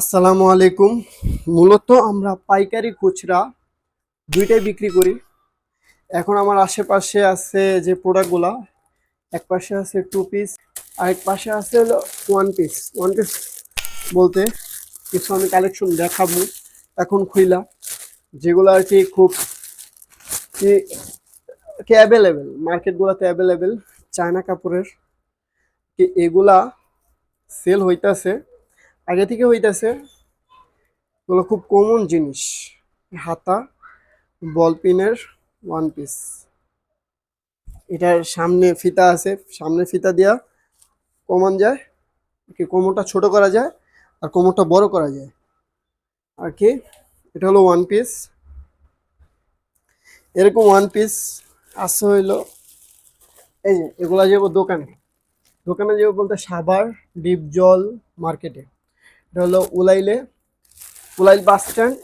আসসালামু আলাইকুম। মূলত আমরা পাইকারি খুচরা দুইটাই বিক্রি করি। এখন আমার আশেপাশে আছে যে প্রোডাক্টগুলা, এক পাশে আছে টু পিস আর এক পাশে আছে হলো ওয়ান পিস ওয়ান পিস বলতে কিছু আমি কালেকশন দেখাবো, এখন খুইলা। যেগুলো আর কি খুব কি অ্যাভেলেবেল মার্কেটগুলোতে অ্যাভেলেবেল চায়না কাপড়ের। কি এগুলা সেল হইতাছে। আগে থেকে হইতাছে, এগুলো খুব কমন জিনিস। হাতা বল পিনের ওয়ান পিস এটার সামনে ফিতা আছে, সামনে ফিতা দিয়া কমান যায়, কি কোমরটা ছোট করা যায় আর কোমরটা বড় করা যায়। আর কি, এটা হলো ওয়ান পিস এরকম ওয়ান পিস আসছে হইল, এই যে এগুলা যাব দোকানে। দোকানে যাব বলতে সাবার, ডিপ জল, মার্কেটে। এটা হলো উলাইলে, উলাইল বাস স্ট্যান্ড,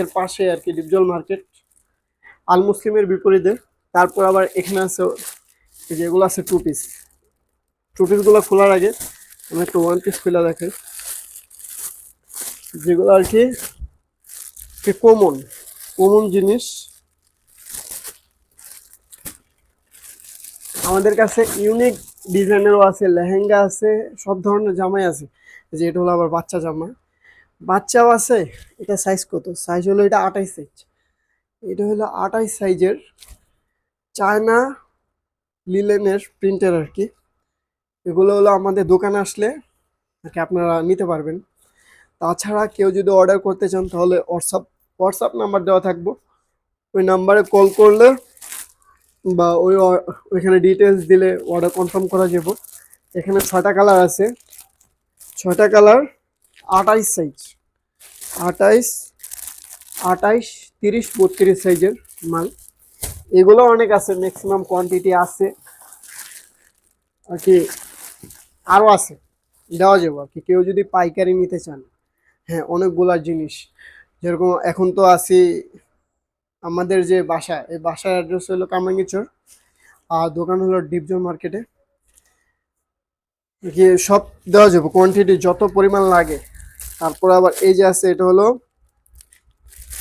এর পাশে আর কি ডিপজল মার্কেট আল মুসলিমের বিপরীতে। তারপর আবার এখানে আছে, এই যে এগুলো আছে টু পিস টু পিসগুলো খোলার আগে আমি একটু ওয়ান পিস খোলা দেখাই। যেগুলো আর কি কমন কমন জিনিস। আমাদের কাছে ইউনিক ডিজাইনেরও আছে, লেহেঙ্গা আছে, সব ধরনের জামাই আছে। যে এটা হলো আবার বাচ্চা জামা। বাচ্চাও আছে, এটা সাইজ কত? সাইজ হলো এটা আঠাইশ সাইজ এটা হলো আঠাইশ সাইজের চায়না লিলেনের প্রিন্টার আর কি। এগুলো হলো আমাদের দোকানে আসলে আর আপনারা নিতে পারবেন। তাছাড়া কেউ যদি অর্ডার করতে চান তাহলে হোয়াটসঅ্যাপ হোয়াটসঅ্যাপ নাম্বার দেওয়া থাকব। ওই নাম্বারে কল করলে বা ওই ওইখানে ডিটেলস দিলে অর্ডার কনফার্ম করা যাব। এখানে ছয়টা কালার আছে। ছয়টা কালার আটাইশ সাইজ আটাইশ আটাইশ তিরিশ, বত্রিশ সাইজের মাল। এগুলো অনেক আছে ম্যাক্সিমাম কোয়ান্টিটি আছে। আর কি আরও আছে। দেওয়া যাব আর কি। কেউ যদি পাইকারি নিতে চান। হ্যাঁ অনেকগুলা জিনিস। যেরকম এখন তো আছি আমাদের যে বাসা এই বাসার অ্যাড্রেস হলো কামাঙ্গিচর আর দোকান হলো ডিপজল মার্কেটে। গিয়ে সব দেওয়া যাবে কোয়ান্টিটি যত পরিমাণ লাগে। তারপর আবার এই যে আছে এটা হলো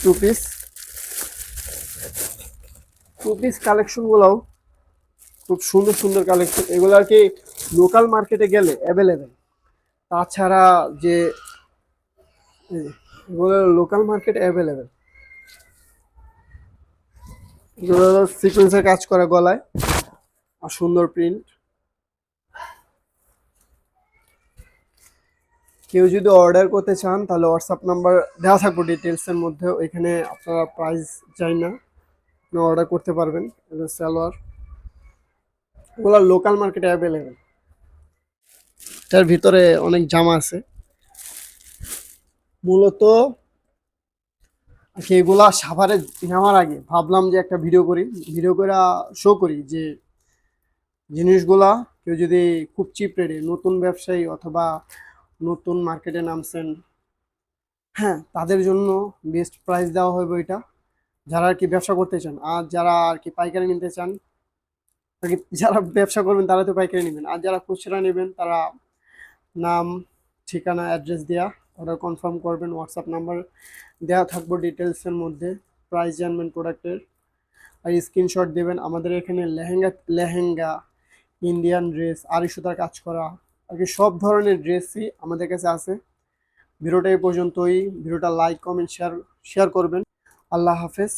টু পিস টু পিস কালেকশনগুলোও খুব সুন্দর সুন্দর কালেকশন এগুলো আর কি লোকাল মার্কেটে গেলে অ্যাভেলেবেল তাছাড়া যে, এগুলো লোকাল মার্কেটে অ্যাভেলেবেল এগুলো সিকোয়েন্সের কাজ করা গলায়। আর সুন্দর প্রিন্ট কেউ যদি অর্ডার করতে চান, তাহলে হোয়াটসঅ্যাপ নাম্বার দেওয়া থাকব ডিটেলসের মধ্যে। ওইখানে আপনারা প্রাইস চাই না। আপনি অর্ডার করতে পারবেন সালোয়ার ওগুলো লোকাল মার্কেটে অ্যাভেলেবেল এটার ভিতরে অনেক জামা আছে। মূলত এগুলা সাভারে নেওয়ার আগে ভাবলাম যে একটা ভিডিও করি। ভিডিও করে শো করি যে জিনিসগুলা কেউ যদি খুব চিপ রেটে নতুন ব্যবসায়ী অথবা নতুন মার্কেটে নামছেন হ্যাঁ তাদের জন্য বেস্ট প্রাইস দেওয়া হবে এটা। যারা আর কি ব্যবসা করতে চান, আর যারা আর কি পাইকারি নিতে চান আর কি যারা ব্যবসা করবেন তারা তো পাইকারি নেবেন। আর যারা খুচরা নেবেন তারা নাম, ঠিকানা অ্যাড্রেস দেওয়া অর্ডার কনফার্ম করবেন হোয়াটসঅ্যাপ নাম্বার দেওয়া থাকব ডিটেলসের মধ্যে প্রাইস জানবেন প্রোডাক্টের আর স্ক্রিনশট দেবেন। আমাদের এখানে লেহেঙ্গা লেহেঙ্গা ইন্ডিয়ান ড্রেস আড়ি সুতার কাজ করা আর কি সব ধরনের ড্রেসই আমাদের কাছে আছে। ভিডিওটা এই পর্যন্তই। ভিডিওটা লাইক কমেন্ট শেয়ার শেয়ার করবেন। আল্লাহ হাফেজ।